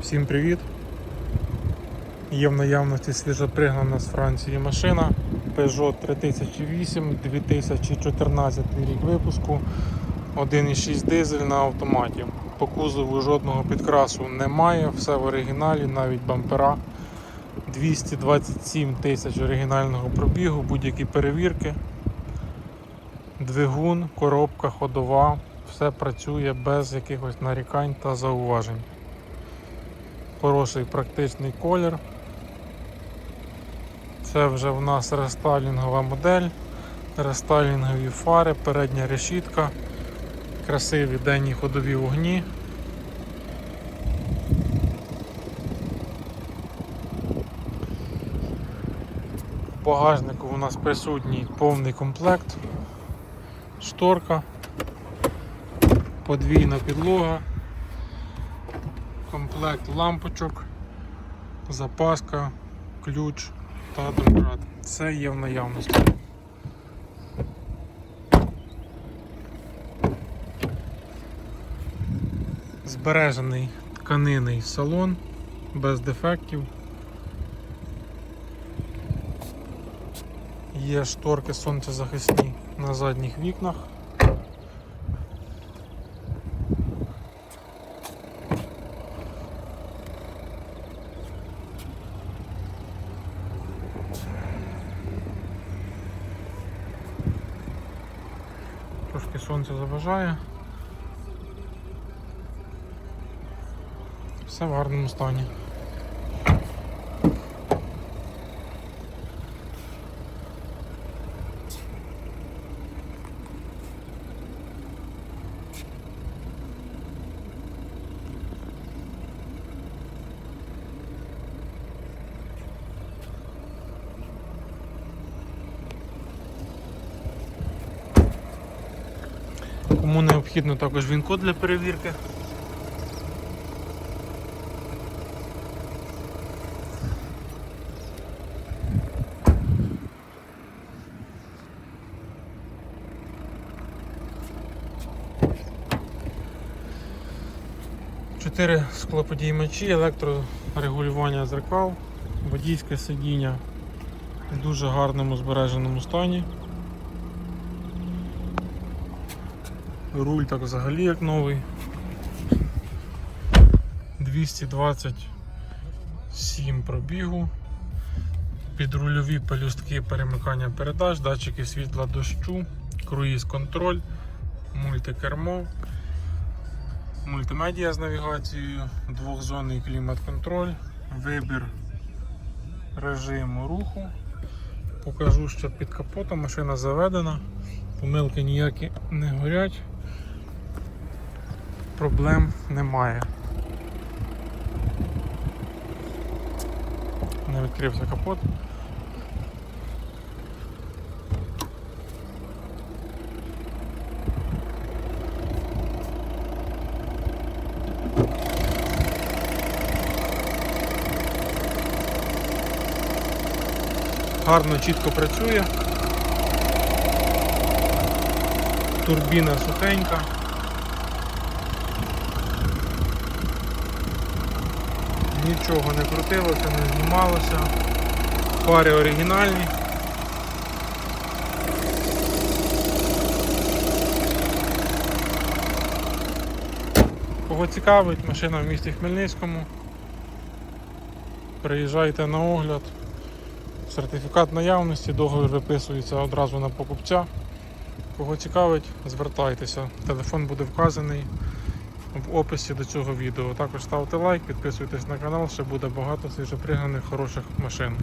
Всім привіт! Є в наявності свіжопригнана з Франції машина Peugeot 3008 2014 рік випуску 1,6 дизель на автоматі. По кузову жодного підкрасу немає, все в оригіналі, навіть бампера. 227 тисяч оригінального пробігу, будь-які перевірки. Двигун, коробка, ходова, все працює без якихось нарікань та зауважень. Хороший практичний колір. Це вже в нас рестайлінгова модель, рестайлінгові фари, передня решітка, красиві денні ходові вогні. В багажнику у нас присутній повний комплект, шторка, подвійна підлога, комплект лампочок, запаска, ключ та домкрат. Це є в наявності. Збережений тканинний салон без дефектів. Є шторки сонцезахисні на задніх вікнах. Трошки сонце заважає. Все в гарному стані. Кому необхідно також він-код для перевірки. Чотири склоподіймачі, електрорегулювання зеркал, водійське сидіння в дуже гарному збереженому стані. Руль так взагалі як новий. 227 пробігу. Підрульові пелюстки перемикання передач, датчики світла дощу, круїз контроль, мультикермо, мультимедіа з навігацією, двохзонний клімат-контроль, вибір режиму руху. Покажу, що під капотом машина заведена, помилки ніякі не горять проблем немає. Не відкрився капот. Гарно, чітко працює. Турбіна сухенька. Нічого не крутилося, не знімалося. Фари оригінальні. Кого цікавить, машина в місті Хмельницькому. Приїжджайте на огляд. Сертифікат наявності, договір виписується одразу на покупця. Кого цікавить, звертайтеся. Телефон буде вказаний в описі до цього відео. Також ставте лайк, підписуйтесь на канал, ще буде багато свіжопригнаних хороших машин.